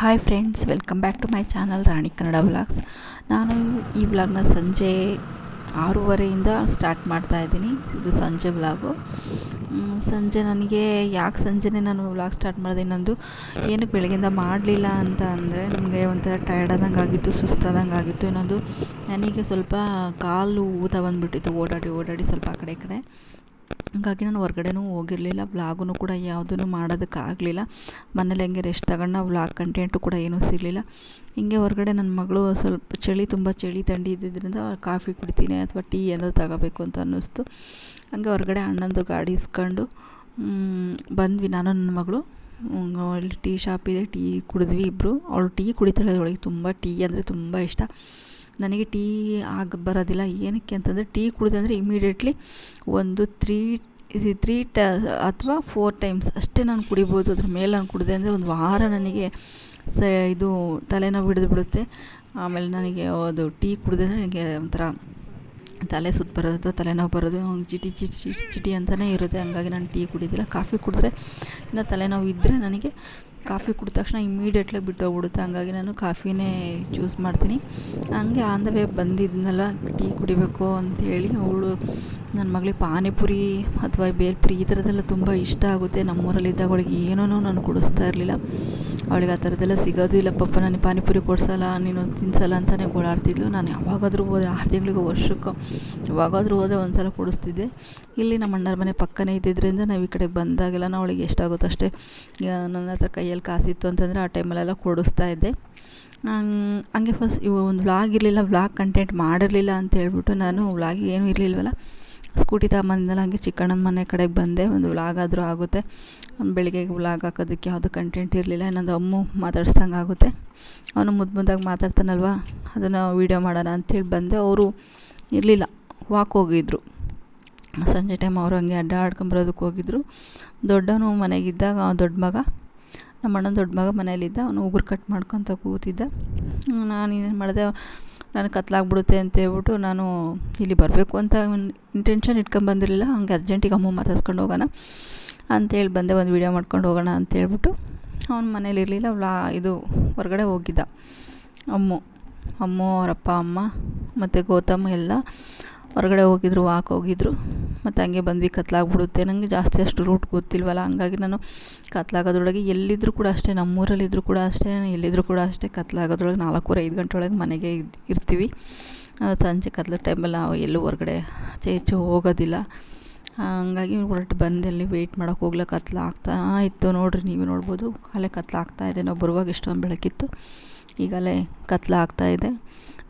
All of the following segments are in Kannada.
Hi friends welcome back to my channel Rani Kannada vlogs ನಾನು ಈ ವ್ಲಾಗ್ನ ಸಂಜೆ ಆರೂವರೆಯಿಂದ ಸ್ಟಾರ್ಟ್ ಮಾಡ್ತಾ ಇದ್ದೀನಿ. ಇದು ಸಂಜೆ ವ್ಲಾಗು ಸಂಜೆ ನನಗೆ ಯಾಕೆ ಸಂಜೆನೇ ನಾನು ವ್ಲಾಗ್ ಸ್ಟಾರ್ಟ್ ಮಾಡಿದೆ? ಇನ್ನೊಂದು ಏನಕ್ಕೆ ಬೆಳಗ್ಗೆಯಿಂದ ಮಾಡಲಿಲ್ಲ ಅಂತ ಅಂದರೆ ನಮಗೆ ಒಂಥರ ಟಯರ್ಡ್ ಆದಂಗೆ ಆಗಿತ್ತು ಸುಸ್ತಾದಂಗೆ ಆಗಿತ್ತು. ಇನ್ನೊಂದು, ನನಗೆ ಸ್ವಲ್ಪ ಕಾಲು ಊತ ಬಂದುಬಿಟ್ಟಿತ್ತು, ಓಡಾಡಿ ಓಡಾಡಿ ಸ್ವಲ್ಪ ಆ ಕಡೆ ಈ ಕಡೆ. ಹಾಗಾಗಿ ನಾನು ಹೊರ್ಗಡೆನೂ ಹೋಗಿರಲಿಲ್ಲ ವ್ಲಾಗೂ ಕೂಡ ಯಾವುದೂ ಮಾಡೋದಕ್ಕಾಗಲಿಲ್ಲ. ಮನೇಲಿ ಹೆಂಗೆ ರೆಸ್ಟ್ ತಗೊಂಡು ವ್ಲಾಗ್ ಕಂಟೆಂಟು ಕೂಡ ಏನೂ ಸಿಗಲಿಲ್ಲ. ಹಿಂಗೆ ಹೊರಗಡೆ ನನ್ನ ಮಗಳು ಸ್ವಲ್ಪ ಚಳಿ, ತುಂಬ ಚಳಿ ತಂಡಿ ಇದ್ದಿದ್ದರಿಂದ ಕಾಫಿ ಕುಡಿತೀನಿ ಅಥವಾ ಟೀ ಏನೋ ತಗೋಬೇಕು ಅಂತ ಅನ್ನಿಸ್ತು. ಹಂಗೆ ಹೊರಗಡೆ ಅಣ್ಣಂದು ಗಾಡಿ ಇಸ್ಕೊಂಡು ಬಂದ್ವಿ ನಾನು, ನನ್ನ ಮಗಳು. ಅಲ್ಲಿ ಟೀ ಶಾಪ್ ಇದೆ ಟೀ ಕುಡಿದ್ವಿ ಇಬ್ಬರು ಅವಳು ಟೀ ಕುಡಿತಾಳೆ, ಅವಳಿಗೆ ತುಂಬ ಟೀ ಅಂದರೆ ತುಂಬ ಇಷ್ಟ. ನನಗೆ ಟೀ ಆಗ ಬರೋದಿಲ್ಲ. ಏನಕ್ಕೆ ಅಂತಂದರೆ ಟೀ ಕುಡಿದೆ ಅಂದರೆ ಇಮಿಡಿಯೇಟ್ಲಿ ಒಂದು ತ್ರೀ ತ್ರೀ ಟ ಅಥವಾ ಫೋರ್ ಟೈಮ್ಸ್ ಅಷ್ಟೇ ನಾನು ಕುಡಿಬೋದು. ಅದ್ರ ಮೇಲೆ ನಾನು ಕುಡಿದೆ ಅಂದರೆ ಒಂದು ವಾರ ನನಗೆ ಸ, ಇದು ತಲೆನೋವು ಹಿಡಿದು ಬಿಡುತ್ತೆ. ಆಮೇಲೆ ನನಗೆ ಅದು ಟೀ ಕುಡಿದ್ರೆ ನನಗೆ ಒಂಥರ ತಲೆ ಸುತ್ತ ಬರೋದು ಅಥವಾ ತಲೆನೋವು ಬರೋದು, ಹಂಗೆ ಚಿಟಿ ಚಿಟಿ ಚಿಟಿ ಚಿಟಿ ಅಂತಲೇ ಇರುತ್ತೆ. ಹಂಗಾಗಿ ನಾನು ಟೀ ಕುಡಿಯೋದಿಲ್ಲ ಕಾಫಿ ಕುಡಿದ್ರೆ ಇನ್ನು ತಲೆನೋವು ಇದ್ದರೆ ನನಗೆ ಕಾಫಿ ಕುಡಿದ ತಕ್ಷಣ ಇಮ್ಮಿಡಿಯೇಟ್ಲಿ ಬಿಟ್ಟೋಗ್ಬಿಡುತ್ತೆ. ಹಂಗಾಗಿ ನಾನು ಕಾಫಿನೇ ಚೂಸ್ ಮಾಡ್ತೀನಿ. ಹಂಗೆ ಆನ್ ದ ವೇ ಬಂದಿದ್ನಲ್ಲ, ಟೀ ಕುಡಿಬೇಕು ಅಂಥೇಳಿ ಅವಳು ನನ್ನ ಮಗಳಿಗೆ ಪಾನಿಪುರಿ ಅಥವಾ ಬೇಲ್ಪುರಿ ಈ ಥರದ್ದೆಲ್ಲ ತುಂಬ ಇಷ್ಟ ಆಗುತ್ತೆ. ನಮ್ಮೂರಲ್ಲಿದ್ದಾಗ ಅವಳಿಗೆ ಏನೂ ನಾನು ಕೊಡಿಸ್ತಾ ಇರಲಿಲ್ಲ. ಅವಳಿಗೆ ಆ ಥರದ್ದೆಲ್ಲ ಸಿಗೋದು ಇಲ್ಲ. ಪಪ್ಪ ನನಗೆ ಪಾನಿಪುರಿ ಕೊಡ್ಸಲ್ಲ, ನೀನು ತಿನ್ಸಲ್ಲ ಅಂತಲೇ ಗೋಳಾಡ್ತಿದ್ಲು. ನಾನು ಯಾವಾಗಾದರೂ ಹೋದ್ರೆ ಆರು ತಿಂಗಳಿಗೆ ವರ್ಷಕ್ಕೆ ಯಾವಾಗಾದರೂ ಹೋದರೆ ಒಂದು ಸಲ ಕೊಡಿಸ್ತಿದ್ದೆ. ಇಲ್ಲಿ ನಮ್ಮ ಅಣ್ಣರ ಮನೆ ಪಕ್ಕನೇ ಇದ್ದಿದ್ದರಿಂದ ನಾವು ಈ ಕಡೆಗೆ ಬಂದಾಗೆಲ್ಲ ನಾವು ಅವಳಿಗೆ ಎಷ್ಟಾಗುತ್ತೋ ಅಷ್ಟೇ ನನ್ನ ಹತ್ರ ಕೈಯಲ್ಲಿ ಕಾಸಿತ್ತು ಅಂತಂದರೆ ಆ ಟೈಮಲ್ಲೆಲ್ಲ ಕೊಡಿಸ್ತಾ ಇದ್ದೆ. ಹಂಗೆ ಫಸ್ಟ್ ಇವು ಒಂದು ವ್ಲಾಗ್ ಇರಲಿಲ್ಲ ವ್ಲಾಗ್ ಕಂಟೆಂಟ್ ಮಾಡಿರಲಿಲ್ಲ ಅಂತ ಹೇಳ್ಬಿಟ್ಟು ನಾನು ವ್ಲಾಗ್ ಏನೂ ಇರಲಿಲ್ವಲ್ಲ ಸ್ಕೂಟಿ ತಗೊಂಬಂದಲ್ಲ ಹಂಗೆ ಚಿಕ್ಕಣ್ಣನ ಮನೆ ಕಡೆಗೆ ಬಂದೆ. ಒಂದು ವ್ಲಾಗ್ ಆದರೂ ಆಗುತ್ತೆ. ಬೆಳಿಗ್ಗೆ ವ್ಲಾಗ್ ಹಾಕೋದಕ್ಕೆ ಯಾವುದು ಕಂಟೆಂಟ್ ಇರಲಿಲ್ಲ. ಇನ್ನೊಂದು ಅಮ್ಮು ಮಾತಾಡ್ಸ್ದಂಗೆ ಆಗುತ್ತೆ. ಅವನು ಮುದ್ದು ಮುದ್ದಾಗಿ ಮಾತಾಡ್ತಾನಲ್ವ? ಅದನ್ನು ವೀಡಿಯೋ ಮಾಡೋಣ ಅಂಥೇಳಿ ಬಂದೆ. ಅವರು ಇರಲಿಲ್ಲ. ವಾಕ್ ಹೋಗಿದ್ರು. ಸಂಜೆ ಟೈಮ್ ಅವರು ಹಂಗೆ ಅಡ್ಡಾಡ್ಕೊಂಬರೋದಕ್ಕೆ ಹೋಗಿದ್ರು. ದೊಡ್ಡವನು ಮನೆಗಿದ್ದಾಗ ದೊಡ್ಡ ಮಗ ನಮ್ಮ ಅಣ್ಣನ ದೊಡ್ಡ ಮಗ ಮನೇಲಿದ್ದ ಅವನು ಉಗುರು ಕಟ್ ಮಾಡ್ಕೊತ ಕೂತಿದ್ದ. ನಾನು ಮಾಡಿದೆ ನನಗೆ ಕತ್ಲಾಗ್ಬಿಡುತ್ತೆ ಅಂತ ಹೇಳ್ಬಿಟ್ಟು ನಾನು ಇಲ್ಲಿ ಬರಬೇಕು ಅಂತ ಒಂದು ಇಂಟೆನ್ಷನ್ ಇಟ್ಕೊಂಬಂದಿರಲಿಲ್ಲ ಹಂಗೆ ಅರ್ಜೆಂಟಿಗೆ ಅಮ್ಮ ಮಾತಾಡ್ಸ್ಕೊಂಡು ಹೋಗೋಣ ಅಂತೇಳಿ ಬಂದೆ, ಒಂದು ವೀಡಿಯೋ ಮಾಡ್ಕೊಂಡು ಹೋಗೋಣ ಅಂತೇಳ್ಬಿಟ್ಟು ಅವ್ನ ಮನೇಲಿ ಇರಲಿಲ್ಲ. ಅವಳ ಇದು ಹೊರಗಡೆ ಹೋಗಿದ್ದ. ಅಮ್ಮು ಅಮ್ಮು ಅವರಪ್ಪ ಅಮ್ಮ, ಮತ್ತು ಗೌತಮ್ ಎಲ್ಲ ಹೊರಗಡೆ ಹೋಗಿದ್ರು ವಾಕ್ ಹೋಗಿದ್ರು. ಮತ್ತು ಹಂಗೆ ಬಂದ್ವಿ, ಕತ್ಲಾಗ್ಬಿಡುತ್ತೆ. ನನಗೆ ಜಾಸ್ತಿ ಅಷ್ಟು ರೂಟ್ ಗೊತ್ತಿಲ್ವಲ್ಲ, ಹಂಗಾಗಿ ನಾನು ಕತ್ಲಾಗೋದ್ರೊಳಗೆ ಎಲ್ಲಿದ್ದರೂ ಕೂಡ ಅಷ್ಟೇ ನಮ್ಮೂರಲ್ಲಿದ್ದರೂ ಕೂಡ ಅಷ್ಟೇ ಎಲ್ಲಿದ್ದರೂ ಕೂಡ ಅಷ್ಟೇ ಕತ್ಲಾಗೋದ್ರೊಳಗೆ ನಾಲ್ಕೂವರೆ, ಐದು ಗಂಟೆ ಒಳಗೆ ಮನೆಗೆ ಇರ್ತೀವಿ. ಸಂಜೆ ಕತ್ಲ ಟೈಮಲ್ಲಿ ನಾವು ಎಲ್ಲೂ ಹೊರಗಡೆ ಆಚೆ ಈಚೆ ಹೋಗೋದಿಲ್ಲ. ಹಂಗಾಗಿ ಹೊರಟು ಬಂದಲ್ಲಿ ವೆಯ್ಟ್ ಮಾಡೋಕೆ ಹೋಗ್ಲಿಕ್ಕೆ ಕತ್ಲ ಆಗ್ತಾ ಇತ್ತು ನೋಡಿರಿ ನೀವು ನೋಡ್ಬೋದು. ಅಲ್ಲೇ ಕತ್ಲ ಆಗ್ತಾ ಇದೆ. ನಾವು ಬರುವಾಗ ಎಷ್ಟೊಂದು ಬೆಳಕಿತ್ತು. ಈಗಲೇ ಕತ್ಲ ಆಗ್ತಾ ಇದೆ.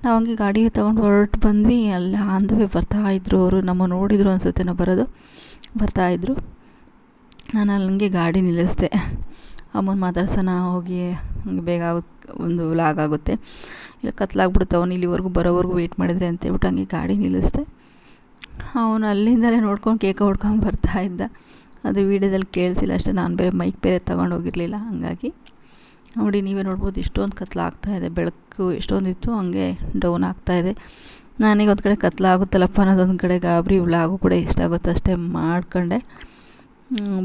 ನಾವು ಹಂಗೆ ಗಾಡಿ ತೊಗೊಂಡು ಹೊರಟು ಬಂದ್ವಿ. ಅಲ್ಲಿ ಆನ್ ದ ವೇ ಬರ್ತಾಯಿದ್ರು ಅವರು. ನಮ್ಮ ನೋಡಿದ್ರು ಅನಿಸುತ್ತೆ ನಾವು ಬರೋದು ಬರ್ತಾಯಿದ್ರು ನಾನು ಅಲ್ಲಿ ಹಂಗೆ ಗಾಡಿ ನಿಲ್ಲಿಸ್ದೆ. ಅಮ್ಮನ ಮಾತಾಡ್ಸೋಣ ಹೋಗಿ. ಹಂಗೆ ಬೇಗ ಒಂದು ಲಾಗ್ ಆಗುತ್ತೆ. ಇಲ್ಲ ಕತ್ಲಾಗ್ಬಿಡುತ್ತೆ ಅವನು ಇಲ್ಲಿವರೆಗೂ ಬರೋವರೆಗೂ ವೆಯ್ಟ್ ಮಾಡಿದ್ರೆ ಅಂತೇಳ್ಬಿಟ್ಟು ಹಂಗೆ ಗಾಡಿ ನಿಲ್ಲಿಸ್ದೆ. ಅವನು ಅಲ್ಲಿಂದಲೇ ನೋಡ್ಕೊಂಡು ಕೇಕ ಹೊಡ್ಕೊಂಡು ಬರ್ತಾ ಇದ್ದ. ಅದು ವೀಡಿಯೋದಲ್ಲಿ ಕೇಳಿಸಿಲ್ಲ ಅಷ್ಟೇ, ನಾನು ಬೇರೆ ಮೈಕ್ ಬೇರೆ ತೊಗೊಂಡೋಗಿರಲಿಲ್ಲ ಹಂಗಾಗಿ ನೋಡಿ, ನೀವೇ ನೋಡ್ಬೋದು, ಇಷ್ಟೊಂದು ಕತ್ಲಾಗ್ತಾ ಇದೆ. ಬೆಳಕು ಎಷ್ಟೊಂದಿತ್ತು, ಹಂಗೆ ಡೌನ್ ಆಗ್ತಾ ಇದೆ. ನನಗೆ ಒಂದು ಕಡೆ ಕತ್ಲಾಗುತ್ತಲ್ಲಪ್ಪ ಅನ್ನೋದೊಂದು ಕಡೆ ಗಾಬರಿ ವ್ಲಾಗು ಕೂಡ ಇಷ್ಟ ಆಗುತ್ತೆ ಅಷ್ಟೇ ಮಾಡ್ಕೊಂಡೆ.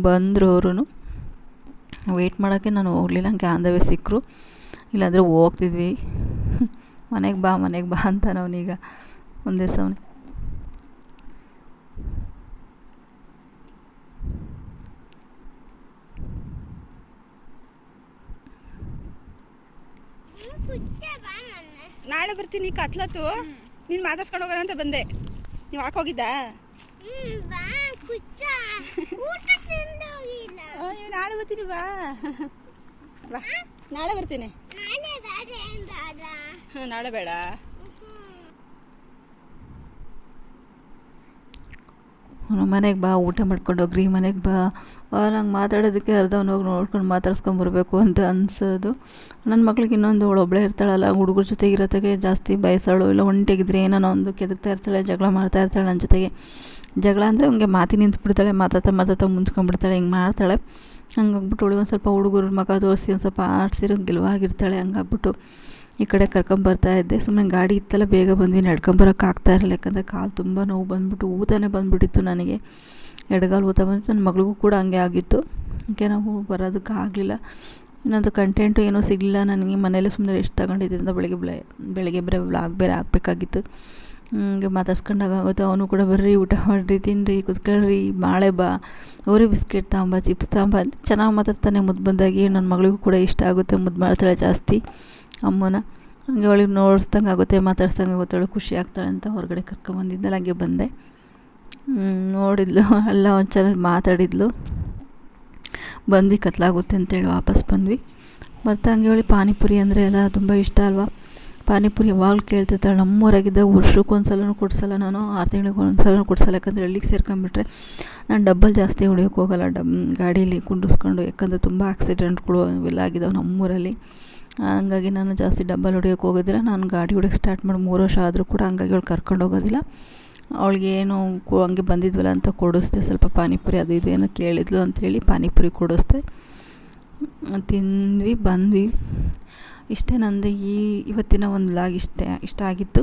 ಬಂದರು ಅವರು ವೆಯ್ಟ್ ಮಾಡೋಕ್ಕೆ ನಾನು ಹೋಗಲಿಲ್ಲ, ಹಂಗೆ ಆನ್ ಸಿಕ್ಕರು ಇಲ್ಲಾಂದರೆ ಹೋಗ್ತಿದ್ವಿ. ಮನೆಗೆ ಬಾ ಮನೆಗೆ ಬಾ ಅಂತ ನಾವೀಗ ಒಂದೇ ಸವನೆ ನಾಳೆ ಬರ್ತೀನಿ ಕತ್ಲತ್ತು. ನೀನು ಮಾತಾಡ್ಸ್ಕೊಂಡು ಹೋಗೋಣ ಅಂತ ಬಂದೆ. ನೀವು ಹಾಕೋಗಿದ್ದ ಅಯ್ಯೋ ನಾಳೆ ಬರ್ತೀನಿ ಬಾ. ಬಾ. ನಾಳೆ ಬರ್ತೀನಿ. ನಾಳೆ ಬೇಡ. ಮನೆಗೆ ಬಾ, ಊಟ ಮಾಡ್ಕೊಂಡು ಹೋಗ್ರಿ, ಮನೆಗೆ ಬಾ. ನಂಗೆ ಮಾತಾಡೋದಕ್ಕೆ ಅರ್ಧವನ್ನ ಹೋಗಿ ನೋಡ್ಕೊಂಡು ಮಾತಾಡ್ಸ್ಕೊಂಬರ್ಬೇಕು ಅಂತ ಅನ್ಸೋದು. ನನ್ನ ಮಕ್ಳಿಗೆ ಇನ್ನೊಂದು ಅವಳು ಒಬ್ಬಳೇ ಇರ್ತಾಳಲ್ಲ ಹುಡುಗರ ಜೊತೆಗೆ ಇರೋತ್ತಾಗೆ ಜಾಸ್ತಿ ಬಯಸಾಳು. ಇಲ್ಲ, ಒಂಟಿಗಿದ್ರೆ ಏನೋ ಒಂದು ಕೆದಕ್ತಾ ಇರ್ತಾಳೆ, ಜಗಳ ಮಾಡ್ತಾ ಇರ್ತಾಳೆ ನನ್ನ ಜೊತೆಗೆ. ಜಗಳ ಅಂದರೆ ಹಂಗೆ ಮಾತಿ ನಿಂತು ಬಿಡ್ತಾಳೆ, ಮಾತಾಡ್ತಾ ಮಾತಾಡ್ತಾ ಮುಂಚ್ಕೊಂಡ್ಬಿಡ್ತಾಳೆ ಹಿಂಗೆ ಮಾಡ್ತಾಳೆ. ಹಂಗಾಗ್ಬಿಟ್ಟು ಅವಳಿಗೆ ಒಂದು ಸ್ವಲ್ಪ ಹುಡುಗರ ಮಗ ತೋರಿಸಿ, ಒಂದು ಸ್ವಲ್ಪ ಆಡ್ಸಿರೋ ಗೆಲುವಾಗಿರ್ತಾಳೆ ಹಂಗಾಗ್ಬಿಟ್ಟು ಈ ಕಡೆ ಕರ್ಕೊಂಬರ್ತಾ ಇದ್ದೆ. ಸುಮ್ಮನೆ ಗಾಡಿ ಇತ್ತಲ್ಲ, ಬೇಗ ಬಂದ್ವಿ. ನಡ್ಕೊಂಬರೋಕೆ ಆಗ್ತಾ ಇರಲಿಲ್ಲ. ಯಾಕಂದರೆ ಕಾಲು ತುಂಬ ನೋವು ಬಂದ್ಬಿಟ್ಟು, ಊತನೇ ಬಂದುಬಿಟ್ಟಿತ್ತು ನನಗೆ. ಎಡಗಾಲು ಊತ ಬಂದಿತ್ತು. ನನ್ನ ಮಗಳಿಗೂ ಕೂಡ ಹಂಗೆ ಆಗಿತ್ತು. ಯಾಕೆ ನಾವು ಬರೋದಕ್ಕೆ ಆಗಲಿಲ್ಲ. ಇನ್ನೊಂದು ಕಂಟೆಂಟು ಏನೂ ಸಿಗಲಿಲ್ಲ ನನಗೆ. ಮನೇಲೆ ಸುಮ್ಮನೆ ರೆಸ್ಟ್ ತಗೊಂಡಿದ್ದರಿಂದ ಬೆಳಗ್ಗೆ ಬೆಳೆ ಬೆಳಗ್ಗೆ ಬೇರೆ ವ್ಲಾಗ್ ಬೇರೆ ಹಾಕ್ಬೇಕಾಗಿತ್ತು. ಹಂಗೆ ಮಾತಾಡ್ಸ್ಕೊಂಡಾಗುತ್ತೆ ಅವನು ಕೂಡ ಬರ್ರಿ, ಊಟ ಮಾಡಿರಿ ತಿನ್ನಿರಿ ಕುತ್ಕೊಳ್ರಿ ಬಾಳೆ ಬಾ ಅವರೇ ಬಿಸ್ಕೆಟ್ ತಾಂಬ, ಚಿಪ್ಸ್ ತಾಂಬ ಚೆನ್ನಾಗಿ ಮಾತಾಡ್ತಾನೆ. ಮುದ್ದು ಬಂದಾಗಿ ನನ್ನ ಮಗಳಿಗೂ ಕೂಡ ಇಷ್ಟ ಆಗುತ್ತೆ. ಮುದ್ದು ಮಾಡ್ತಾಳೆ ಜಾಸ್ತಿ. ಅಮ್ಮನ. ಹಂಗೆ ಅವಳಿಗೆ ನೋಡಿಸ್ದಂಗೆ ಆಗುತ್ತೆ, ಮಾತಾಡ್ಸ್ದಂಗೆ ಆಗುತ್ತೆ, ಅವಳು ಖುಷಿ ಆಗ್ತಾಳೆ ಅಂತ ಹೊರಗಡೆ ಕರ್ಕೊಂಬಂದಿದ್ದಲ್ಲ ಹಂಗೆ ಬಂದೆ. ನೋಡಿದ್ಲು ಎಲ್ಲ ಒಂದು ಚೆನ್ನಾಗಿ ಮಾತಾಡಿದ್ಲು. ಬಂದ್ವಿ, ಕತ್ಲಾಗುತ್ತೆ ಅಂತೇಳಿ ವಾಪಸ್ ಬಂದ್ವಿ. ಬರ್ತಾ ಹಂಗೆ ಅವಳಿ ಪಾನಿಪುರಿ ಅಂದರೆ ಎಲ್ಲ ತುಂಬ ಇಷ್ಟ ಅಲ್ವಾ? ಪಾನಿಪುರಿ ಯಾವಾಗಲೂ ಕೇಳ್ತಿರ್ತಾಳೆ ನಮ್ಮೂರಾಗಿದ್ದಾಗ ವರ್ಷಕ್ಕೆ ಒಂದು ಸಲ ಕೊಡ್ಸಲ್ಲ ನಾನು, ಆರು ತಿಂಗಳಿಗೆ ಒಂದು ಸಲ ಕೊಡ್ಸಲ್ಲ, ಯಾಕಂದರೆ ಹಳ್ಳಿಗೆ ಸೇರ್ಕೊಂಬಿಟ್ರೆ ನಾನು ಡಬ್ಬಲ್ ಜಾಸ್ತಿ ಹೊಡಿಯೋಕ್ಕೆ ಹೋಗಲ್ಲ, ಡಬ್, ಗಾಡೀಲಿ ಕುಂಡಿಸ್ಕೊಂಡು, ಯಾಕಂದರೆ ತುಂಬ ಆಕ್ಸಿಡೆಂಟ್ಗಳು ಎಲ್ಲ ಆಗಿದ್ದಾವೆ ನಮ್ಮೂರಲ್ಲಿ. ಹಂಗಾಗಿ ನಾನು ಜಾಸ್ತಿ ಡಬ್ಬಲ್ ಹೊಡಿಯೋಕೆ ಹೋಗೋದಿಲ್ಲ. ನಾನು ಗಾಡಿ ಹೊಡಿಯೋಕೆ ಸ್ಟಾರ್ಟ್ ಮಾಡಿ. ಮೂರು ವರ್ಷ ಆದರೂ ಕೂಡ ಹಂಗಾಗಿ ಅವಳು ಕರ್ಕೊಂಡು ಹೋಗೋದಿಲ್ಲ. ಅವಳಿಗೆ ಏನು ಹಂಗೆ ಬಂದಿದ್ವಲ್ಲ ಅಂತ ಕೊಡಿಸ್ತೆ ಸ್ವಲ್ಪ ಪಾನಿಪುರಿ ಅದು ಇದು ಏನೋ ಕೇಳಿದ್ಲು ಅಂಥೇಳಿ ಪಾನಿಪುರಿ ಕೊಡಿಸ್ದೆ. ತಿಂದ್ವಿ, ಬಂದ್ವಿ. ಇಷ್ಟೇ ನಂದು ಈ ಇವತ್ತಿನ ಒಂದು ವ್ಲಾಗ್ ಇಷ್ಟ ಇಷ್ಟ ಆಗಿತ್ತು.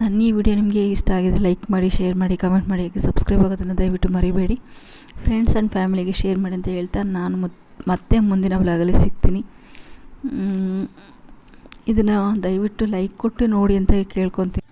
ನನ್ನ ಈ ವಿಡಿಯೋ ನಿಮಗೆ ಇಷ್ಟ ಆಗಿದೆ ಲೈಕ್ ಮಾಡಿ ಶೇರ್ ಮಾಡಿ ಕಮೆಂಟ್ ಮಾಡಿ ಸಬ್ಸ್ಕ್ರೈಬ್ ಆಗೋದನ್ನು ದಯವಿಟ್ಟು ಮರಿಬೇಡಿ. ಫ್ರೆಂಡ್ಸ್ ಆ್ಯಂಡ್ ಫ್ಯಾಮಿಲಿಗೆ ಶೇರ್ ಮಾಡಿ ಅಂತ ಹೇಳ್ತಾ ನಾನು ಮತ್- ಮತ್ತೆ ಮುಂದಿನ ವ್ಲಾಗಲ್ಲಿ ಸಿಗ್ತೀನಿ. ಇದನ್ನು ದಯವಿಟ್ಟು ಲೈಕ್ ಕೊಟ್ಟು ನೋಡಿ ಅಂತ ಕೇಳ್ಕೊತೀನಿ.